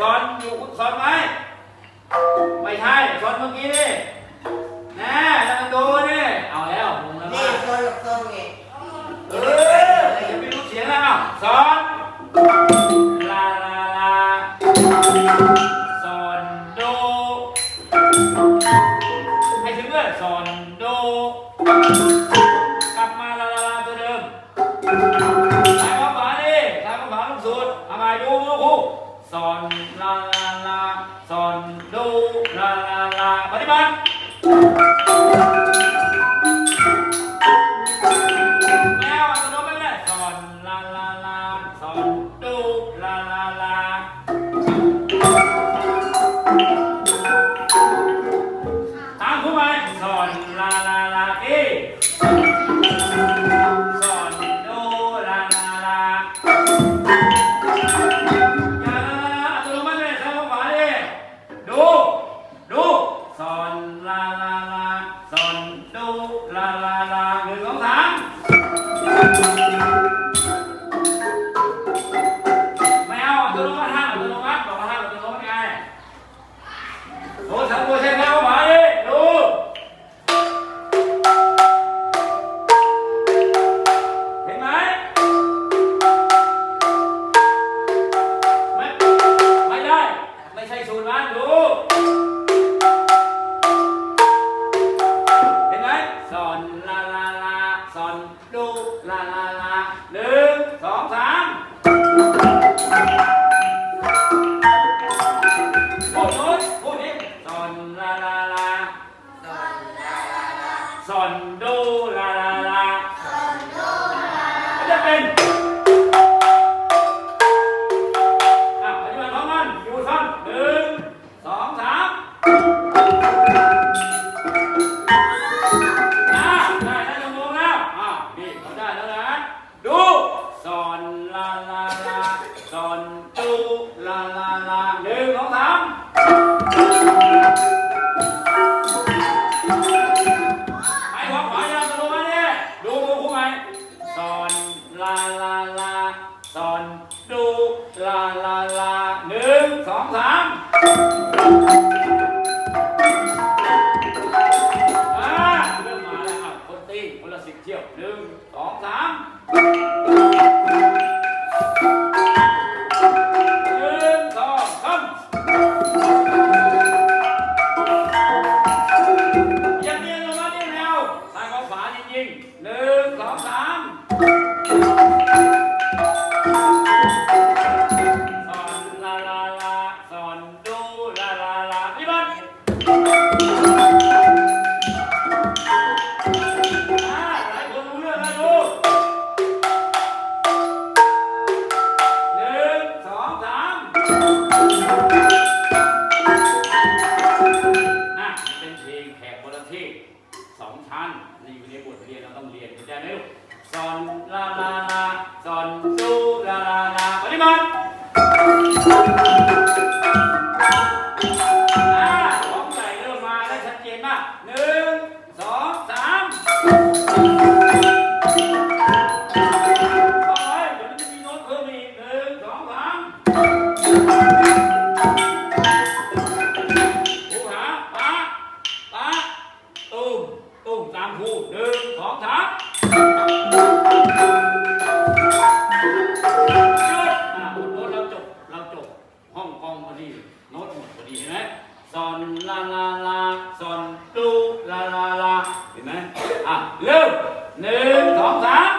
สอนอยู่สอนไหมไม่ใช่ สอนเมื่อกี้นี่นะแล้วมันดูนี่เอาแล้วงงแล้วนี่โซนกับโซนไงเอออย่าไปรู้เสียงแล้วสอนลาลาลาสอนโดให้ถึงเลยสอนโดกลับมาลาลาลาตัวเดิม สอนลาลาลาสอนดูลาลาลาปฏิบัติ ไม่เอาอัตโนมัติห้ามอัตโนมัติบอกว่าห้ามอัตโนมัติไงดูทำตัวใช่ไหมว่าหมาดิดูเห็นไหมไม่ไม่ได้ ไม่ใช่สูตรมันดู เห็นไหมสอนลา ดูลาลาลาหนึ่งสองสามพูดนู้นพูดนี้สอนลาลาลาสอนดูลาลาลาก็จะเป็น ลาลาลาสอนดูลาลาลาหนึ่งสองสามไปขวาขวายาวตะลงมาเนี่ยดูดูคู่ไหมสอนลาลาลาสอนดูลาลาลาหนึ่งสองสามอ่าเริ่มมาแล้วครับคนตีคนละสิบเที่ยวหนึ่งสองสาม น่ะเป็นเพลงแขกคนละที่สองชั้นนี่อยู่ในบทเรียนเราต้องเรียนเข้าใจไหมลูกสอนลาลาลาสอนดูลาลาลาปฏิบัติ ตุ้มตามครูหนึ่งสองสามหยุดอะหมดโน้ตเราจบเราจบห้องกองพอดีโน้ตหมดพอดีเห็นไหมสอนลาลาลาสอนดูลาลาลาเห็นไหมอะเริ่มหนึ่งสองสาม